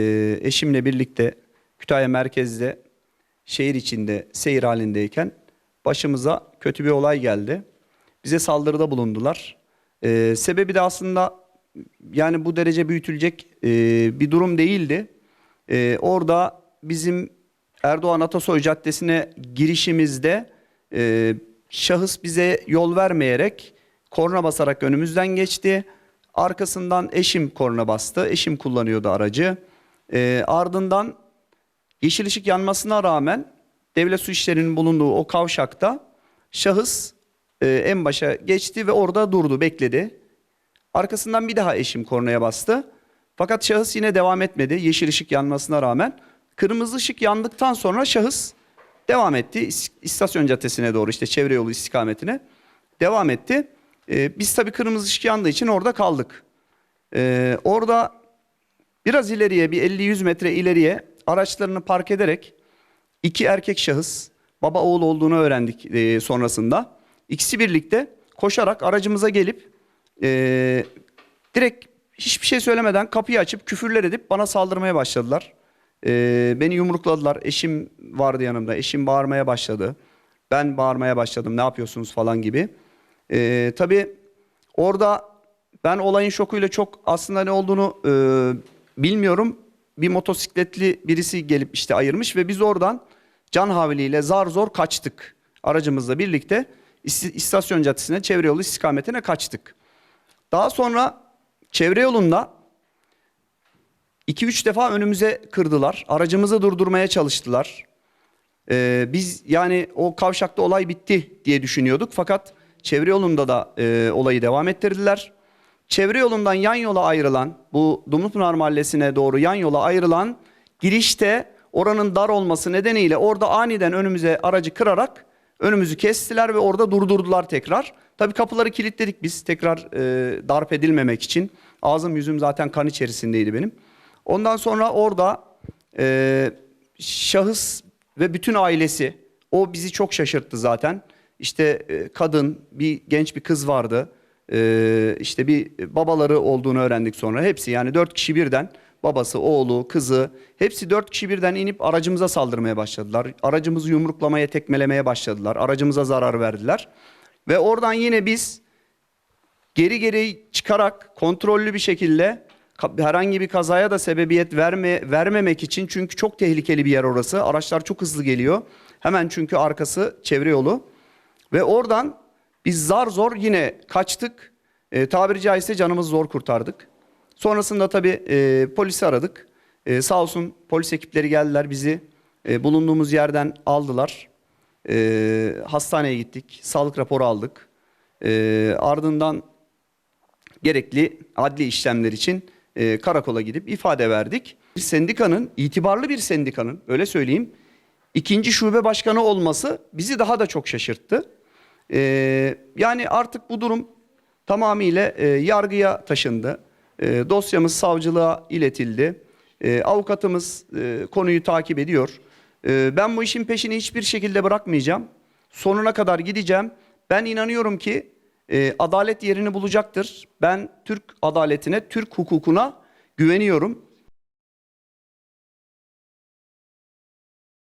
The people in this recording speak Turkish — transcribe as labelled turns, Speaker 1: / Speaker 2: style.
Speaker 1: Ee, eşimle birlikte Kütahya merkezde şehir içinde seyir halindeyken başımıza kötü bir olay geldi. Bize saldırıda bulundular. Ee, sebebi de aslında yani bu derece büyütülecek e, bir durum değildi. Ee, orada bizim Erdoğan Atasoy Caddesi'ne girişimizde e, şahıs bize yol vermeyerek korna basarak önümüzden geçti. Arkasından eşim korna bastı. Eşim kullanıyordu aracı. Ee, ardından yeşil ışık yanmasına rağmen devlet su işlerinin bulunduğu o kavşakta şahıs e, en başa geçti ve orada durdu, bekledi. Arkasından bir daha eşim kornaya bastı. Fakat şahıs yine devam etmedi yeşil ışık yanmasına rağmen. Kırmızı ışık yandıktan sonra şahıs devam etti. İs- İstasyon caddesine doğru işte çevre yolu istikametine devam etti. Ee, biz tabii kırmızı ışık yandığı için orada kaldık. Ee, orada biraz ileriye bir 50-100 metre ileriye araçlarını park ederek iki erkek şahıs baba oğul olduğunu öğrendik e, sonrasında. İkisi birlikte koşarak aracımıza gelip e, direkt hiçbir şey söylemeden kapıyı açıp küfürler edip bana saldırmaya başladılar. E, beni yumrukladılar. Eşim vardı yanımda. Eşim bağırmaya başladı. Ben bağırmaya başladım. Ne yapıyorsunuz falan gibi. E, tabii orada ben olayın şokuyla çok aslında ne olduğunu e, bilmiyorum. Bir motosikletli birisi gelip işte ayırmış ve biz oradan can havliyle zar zor kaçtık. Aracımızla birlikte is- istasyon caddesine, çevre yolu istikametine kaçtık. Daha sonra çevre yolunda 2-3 defa önümüze kırdılar. Aracımızı durdurmaya çalıştılar. Ee, biz yani o kavşakta olay bitti diye düşünüyorduk. Fakat çevre yolunda da e, olayı devam ettirdiler. Çevre yolundan yan yola ayrılan, bu Dumlupınar Mahallesi'ne doğru yan yola ayrılan girişte oranın dar olması nedeniyle orada aniden önümüze aracı kırarak önümüzü kestiler ve orada durdurdular tekrar. Tabii kapıları kilitledik biz tekrar e, darp edilmemek için. Ağzım yüzüm zaten kan içerisindeydi benim. Ondan sonra orada e, şahıs ve bütün ailesi o bizi çok şaşırttı zaten. İşte e, kadın, bir genç bir kız vardı. E, işte bir babaları olduğunu öğrendik sonra. Hepsi yani dört kişi birden babası, oğlu, kızı hepsi dört kişi birden inip aracımıza saldırmaya başladılar. Aracımızı yumruklamaya, tekmelemeye başladılar. Aracımıza zarar verdiler. Ve oradan yine biz geri geri çıkarak kontrollü bir şekilde herhangi bir kazaya da sebebiyet verme, vermemek için çünkü çok tehlikeli bir yer orası. Araçlar çok hızlı geliyor. Hemen çünkü arkası çevre yolu. Ve oradan biz zar zor yine kaçtık. E, tabiri caizse canımızı zor kurtardık. Sonrasında tabii e, polisi aradık. E, sağ olsun polis ekipleri geldiler bizi e, bulunduğumuz yerden aldılar. E, hastaneye gittik. Sağlık raporu aldık. E, ardından gerekli adli işlemler için e, karakola gidip ifade verdik. Bir sendikanın, itibarlı bir sendikanın öyle söyleyeyim, ikinci şube başkanı olması bizi daha da çok şaşırttı. E, yani artık bu durum tamamıyla e, yargıya taşındı. E, dosyamız savcılığa iletildi. E, avukatımız e, konuyu takip ediyor. E, ben bu işin peşini hiçbir şekilde bırakmayacağım. Sonuna kadar gideceğim. Ben inanıyorum ki e, adalet yerini bulacaktır. Ben Türk adaletine, Türk hukukuna güveniyorum.